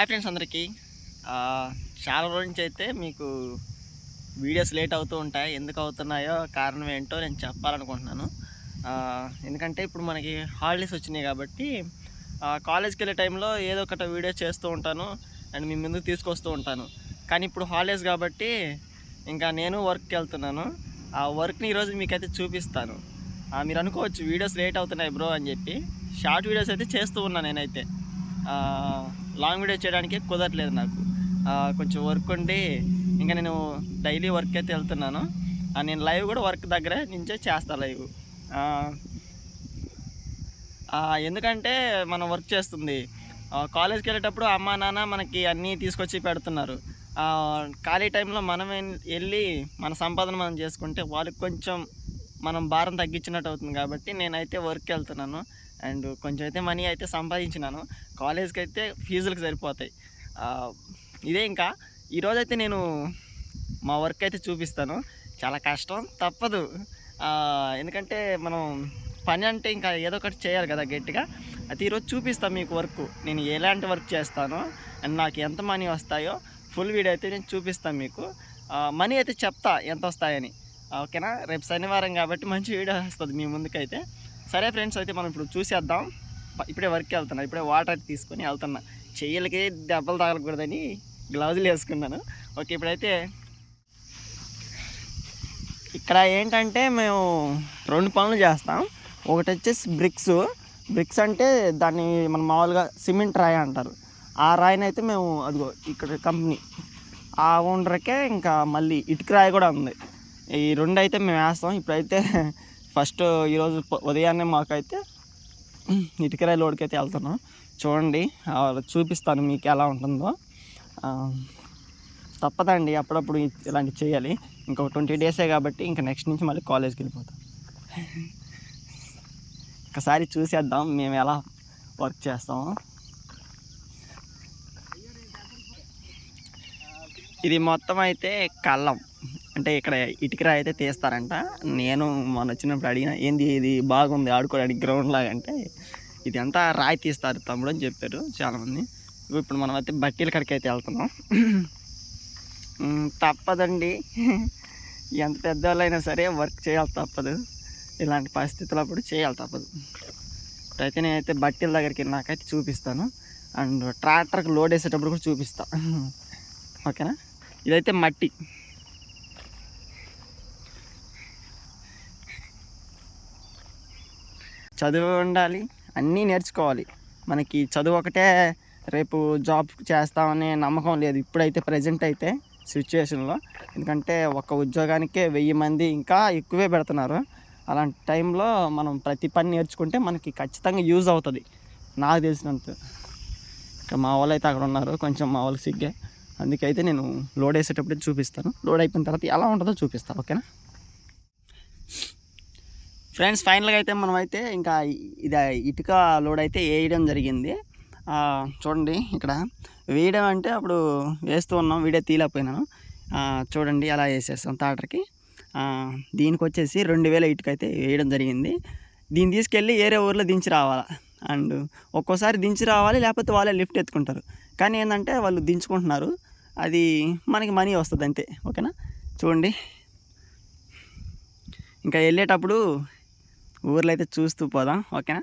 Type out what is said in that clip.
Hi friends అందరికీ. చాలా రోజుల నుంచి అయితే మీకు వీడియోస్ లేట్ అవుతూ ఉంటాయి. ఎందుకు అవుతున్నాయో కారణం ఏంటో నేను చెప్పాలనుకుంటున్నాను. ఎందుకంటే ఇప్పుడు మనకి హాలిడేస్ వచ్చినాయి కాబట్టి కాలేజ్కి వెళ్ళే టైంలో ఏదో ఒకటి వీడియో చేస్తూ ఉంటాను. అండ్ మీ ముందుకు తీసుకొస్తూ ఉంటాను. కానీ ఇప్పుడు హాలిడేస్ కాబట్టి ఇంకా నేను వర్క్కి వెళ్తున్నాను. ఆ వర్క్ని ఈరోజు మీకైతే చూపిస్తాను. మీరు అనుకోవచ్చు వీడియోస్ లేట్ అవుతున్నాయి బ్రో అని చెప్పి. షార్ట్ వీడియోస్ అయితే చేస్తూ ఉన్నాను నేనైతే. లాంగ్ వీడియో చేయడానికి కుదరట్లేదు నాకు. కొంచెం వర్క్ ఉండి ఇంకా నేను డైలీ వర్క్ అయితే వెళ్తున్నాను. నేను లైవ్ కూడా వర్క్ దగ్గర నుంచే చేస్తాను లైవ్ ఎందుకంటే మనం వర్క్ చేస్తుంది. కాలేజ్కి వెళ్ళేటప్పుడు అమ్మా నాన్న మనకి అన్నీ తీసుకొచ్చి పెడుతున్నారు. ఖాళీ టైంలో మనం వెళ్ళి మన సంపాదన మనం చేసుకుంటే వాళ్ళకి కొంచెం మనం భారం తగ్గించినట్టు అవుతుంది కాబట్టి నేనైతే వర్క్ వెళ్తున్నాను. అండ్ కొంచెం అయితే మనీ అయితే సంపాదించినాను. కాలేజ్కి అయితే ఫీజులకు సరిపోతాయి. ఇదే ఇంకా. ఈరోజైతే నేను మా వర్క్ అయితే చూపిస్తాను. చాలా కష్టం తప్పదు. ఎందుకంటే మనం పని అంటే ఇంకా ఏదో ఒకటి చేయాలి కదా గట్టిగా. అయితే ఈరోజు చూపిస్తాను మీకు వర్క్ నేను ఎలాంటి వర్క్ చేస్తాను అండ్ నాకు ఎంత మనీ వస్తాయో. ఫుల్ వీడియో అయితే నేను చూపిస్తాను మీకు. మనీ అయితే చెప్తా ఎంత వస్తాయని. ఓకేనా? రేపు శనివారం కాబట్టి మంచి వీడియో వస్తుంది మీ ముందుకైతే. సరే ఫ్రెండ్స్ అయితే మనం ఇప్పుడు చూసేద్దాం. ఇప్పుడే వర్క్కి వెళ్తున్నా. ఇప్పుడే వాటర్ అయితే తీసుకొని వెళ్తున్నా. చెయ్యలకి దెబ్బలు తగలకూడదని గ్లౌజులు వేసుకున్నాను. ఓకే ఇప్పుడైతే ఇక్కడ ఏంటంటే మేము రెండు పనులు చేస్తాం. ఒకటి వచ్చేసి బ్రిక్స్. బ్రిక్స్ అంటే దాన్ని మనం మామూలుగా సిమెంట్ రాయి అంటారు. ఆ రాయిని అయితే మేము అదిగో ఇక్కడ కంపెనీ. ఆ ఓనర్కే ఇంకా మళ్ళీ ఇటుక రాయి కూడా ఉంది. ఈ రెండు అయితే మేము వేస్తాం. ఇప్పుడైతే ఫస్ట్ ఈరోజు ఉదయాన్నే మాకైతే ఇటుకరాయి లోడ్కి అయితే వెళ్తున్నాం. చూడండి చూపిస్తాను మీకు ఎలా ఉంటుందో. తప్పదండి అప్పుడప్పుడు ఇలాంటివి చేయాలి. ఇంకొక ట్వంటీ డేసే కాబట్టి ఇంకా నెక్స్ట్ నుంచి మళ్ళీ కాలేజ్కి వెళ్ళిపోతాం. ఒకసారి చూసేద్దాం మేము ఎలా వర్క్ చేస్తాము ఇది మొత్తం అయితే కళ్ళం అంటే ఇక్కడ ఇటుక రాయి అయితే తీస్తారంట. నేను మొన్న వచ్చినప్పుడు అడిగిన ఏంది ఇది? బాగుంది ఆడుకోవడానికి గ్రౌండ్ లాగా అంటే ఇది అంతా రాయి తీస్తారు తమ్ముడు అని చెప్పారు చాలామంది. ఇప్పుడు మనం అయితే బట్టీల కడికి అయితే వెళ్తున్నాం. తప్పదండి. ఎంత పెద్దవాళ్ళైనా సరే వర్క్ చేయాలి తప్పదు. ఇలాంటి పరిస్థితులు అప్పుడు చేయాలి తప్పదు. ఇప్పుడైతే నేనైతే బట్టీల దగ్గరికి నాకైతే చూపిస్తాను. అండ్ ట్రాక్టర్కి లోడ్ వేసేటప్పుడు కూడా చూపిస్తా. ఓకేనా? ఇదైతే మట్టి. చదువు ఉండాలి అన్నీ నేర్చుకోవాలి. మనకి చదువు ఒకటే రేపు జాబ్ చేస్తామనే నమ్మకం లేదు. ఇప్పుడైతే ప్రజెంట్ అయితే సిచ్యువేషన్లో ఎందుకంటే ఒక ఉద్యోగానికే వెయ్యి మంది ఇంకా ఎక్కువే పెడుతున్నారు. అలాంటి టైంలో మనం ప్రతి పని నేర్చుకుంటే మనకి ఖచ్చితంగా యూజ్ అవుతుంది. నాకు తెలిసినంత. ఇక్కడ మా వాళ్ళు అయితే అక్కడ ఉన్నారు. కొంచెం మా వాళ్ళకి సిగ్గే. అందుకైతే నేను లోడ్ వేసేటప్పుడు చూపిస్తాను. లోడ్ అయిపోయిన తర్వాత ఎలా ఉంటుందో చూపిస్తాను ఓకేనా? ఫ్రెండ్స్ ఫైనల్గా అయితే మనం అయితే ఇంకా ఇది ఇటుక లోడ్ అయితే వేయడం జరిగింది చూడండి ఇక్కడ. వేయడం అంటే అప్పుడు వేస్తూ ఉన్నాం వీడియో తీయలేకపోయినాను. చూడండి అలా వేసేస్తాం తాటర్కి. దీనికి వచ్చేసి రెండు వేల ఇటుక అయితే వేయడం జరిగింది. దీన్ని తీసుకెళ్ళి వేరే ఊర్లో దించి రావాలి? అండ్ ఒక్కోసారి దించి రావాలి లేకపోతే వాళ్ళే లిఫ్ట్ ఎత్తుకుంటారు. కానీ ఏంటంటే వాళ్ళు దించుకుంటున్నారు. అది మనకి మనీ వస్తుంది అంతే ఓకేనా? చూడండి. ఇంకా వెళ్ళేటప్పుడు ఊర్లో అయితే చూస్తూ పోదాం ఓకేనా?